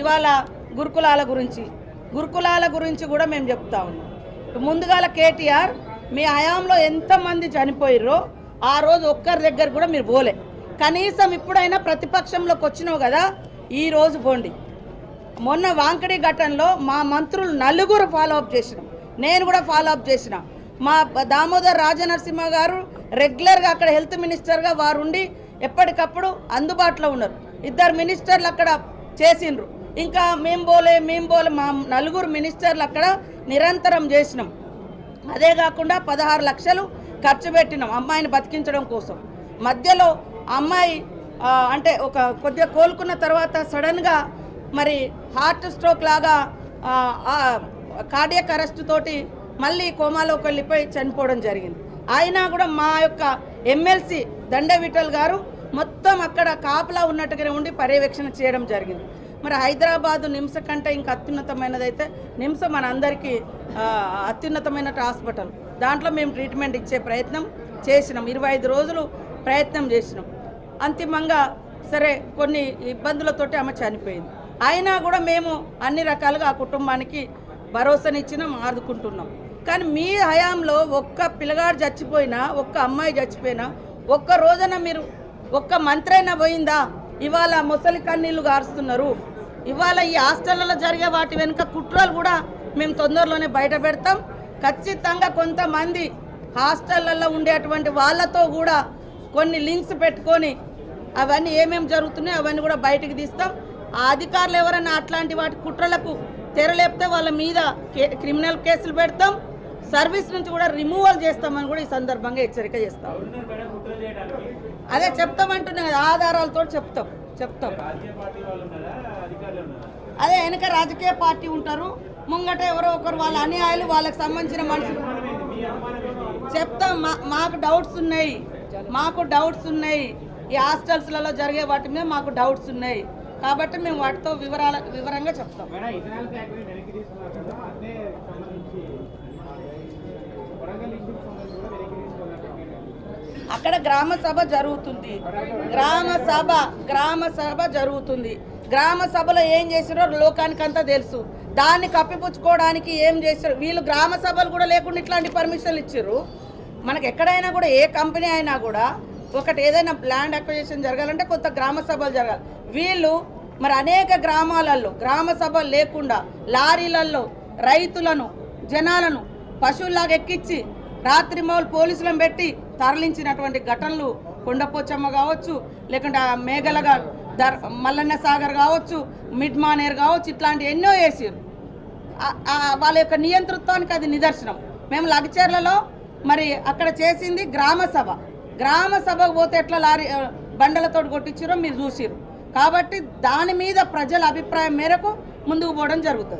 ఇవాళ గురుకులాల గురించి. గురుకులాల గురించి కూడా మేము చెప్తా ఉన్నాం. ముందుగాల కేటీఆర్ మీ హయాంలో ఎంతమంది చనిపోయిర్రో ఆ రోజు ఒక్కరి దగ్గర కూడా మీరు పోలే. కనీసం ఇప్పుడైనా ప్రతిపక్షంలోకి వచ్చినావు కదా ఈ రోజు పోండి. మొన్న వాంకడి ఘటనలో మా మంత్రులు నలుగురు ఫాలో అప్ చేసినాం. నేను కూడా ఫాలో అప్ చేసిన. మా దామోదర్ రాజనరసింహ గారు రెగ్యులర్గా అక్కడ హెల్త్ మినిస్టర్గా వారు ఉండి ఎప్పటికప్పుడు అందుబాటులో ఉన్నారు. ఇద్దరు మినిస్టర్లు అక్కడ చేసిండ్రు. ఇంకా మేం పోలే మేం పోలే మా నలుగురు మినిస్టర్లు అక్కడ నిరంతరం చేసినాం. అదే కాకుండా పదహారు లక్షలు ఖర్చు పెట్టినాం అమ్మాయిని బతికించడం కోసం. మధ్యలో అమ్మాయి అంటే ఒక కొద్దిగా కోలుకున్న తర్వాత సడన్గా మరి హార్ట్ స్ట్రోక్ లాగా కార్డియక్ అరెస్ట్ తోటి మళ్ళీ కోమాలోకి వెళ్ళిపోయి చనిపోవడం జరిగింది. అయినా కూడా మా యొక్క ఎమ్మెల్సీ దండ విఠల్ గారు మొత్తం అక్కడ కాపలా ఉన్నట్టుగానే ఉండి పర్యవేక్షణ చేయడం జరిగింది. మరి హైదరాబాదు నిమ్స కంటే ఇంకా అత్యున్నతమైనదైతే నిమ్స మన అందరికీ అత్యున్నతమైన హాస్పిటల్. దాంట్లో మేము ట్రీట్మెంట్ ఇచ్చే ప్రయత్నం చేసినాం. ఇరవై ఐదు రోజులు ప్రయత్నం చేసినాం. అంతిమంగా సరే కొన్ని ఇబ్బందులతోటి ఆమె చనిపోయింది. అయినా కూడా మేము అన్ని రకాలుగా ఆ కుటుంబానికి భరోసానిచ్చినాం ఆదుకుంటున్నాం. కానీ మీ హయాంలో ఒక్క పిల్లగాడు చచ్చిపోయినా ఒక్క అమ్మాయి చచ్చిపోయినా ఒక్క రోజున మీరు ఒక్క మంత్రైనా పోయిందా? ఇవాళ ముసలి కన్నీళ్ళు గారుస్తున్నారు. ఇవాళ ఈ హాస్టళ్ళలో జరిగే వాటి వెనుక కుట్రలు కూడా మేము తొందరలోనే బయట పెడతాం. ఖచ్చితంగా కొంతమంది హాస్టళ్ళలో ఉండేటువంటి వాళ్ళతో కూడా కొన్ని లింక్స్ పెట్టుకొని అవన్నీ ఏమేమి జరుగుతున్నాయో అవన్నీ కూడా బయటికి తీస్తాం. ఆ అధికారులు ఎవరైనా అట్లాంటి వాటి కుట్రలకు తెరలేపితే వాళ్ళ మీద క్రిమినల్ కేసులు పెడతాం. సర్వీస్ నుంచి కూడా రిమూవల్ చేస్తామని కూడా ఈ సందర్భంగా హెచ్చరిక చేస్తాం. అదే చెప్తామంటున్నా కదా ఆధారాలతో చెప్తాం. చెప్తాం. అదే వెనక రాజకీయ పార్టీ ఉంటారు. ముంగట ఎవరో ఒకరు వాళ్ళ అనుయాయులు వాళ్ళకి సంబంధించిన మనుషులు. చెప్తాం. మా మాకు డౌట్స్ ఉన్నాయి. మాకు డౌట్స్ ఉన్నాయి. ఈ హాస్టల్స్లలో జరిగే వాటి మీద మాకు డౌట్స్ ఉన్నాయి. కాబట్టి మేము వాటితో వివరాల వివరంగా చెప్తాం. అక్కడ గ్రామ సభ జరుగుతుంది. గ్రామ సభ గ్రామ సభ జరుగుతుంది. గ్రామ సభలో ఏం చేసారో లోకానికంతా తెలుసు. దాన్ని కప్పిపుచ్చుకోవడానికి ఏం చేశారు వీళ్ళు గ్రామ సభలు కూడా లేకుండా ఇట్లాంటి పర్మిషన్లు ఇచ్చారు మనకు ఎక్కడైనా కూడా ఏ కంపెనీ అయినా కూడా ఒకటి ఏదైనా ల్యాండ్ అక్విజిషన్ జరగాలంటే కొత్త గ్రామ సభలు జరగాలి. వీళ్ళు మరి అనేక గ్రామాలలో గ్రామ సభలు లేకుండా లారీలలో రైతులను జనాలను పశువుల్లాగా ఎక్కించి రాత్రి మౌలు పోలీసులను పెట్టి తరలించినటువంటి ఘటనలు కొండపోచమ్మ కావచ్చు లేకుంటే మేఘలగా దర్ మల్లన్న సాగర్ కావచ్చు మిడ్ మానేర్ కావచ్చు ఇట్లాంటి ఎన్నో వేసారు వాళ్ళ యొక్క నియంతృత్వానికి అది నిదర్శనం. మేము లగచర్లలో మరి అక్కడ చేసింది గ్రామ సభ. గ్రామ సభకు పోతే ఎట్లా లారీ బండలతో కొట్టించారో మీరు చూసిరు కాబట్టి దాని మీద ప్రజల అభిప్రాయం మేరకు ముందుకు పోవడం జరుగుతుంది.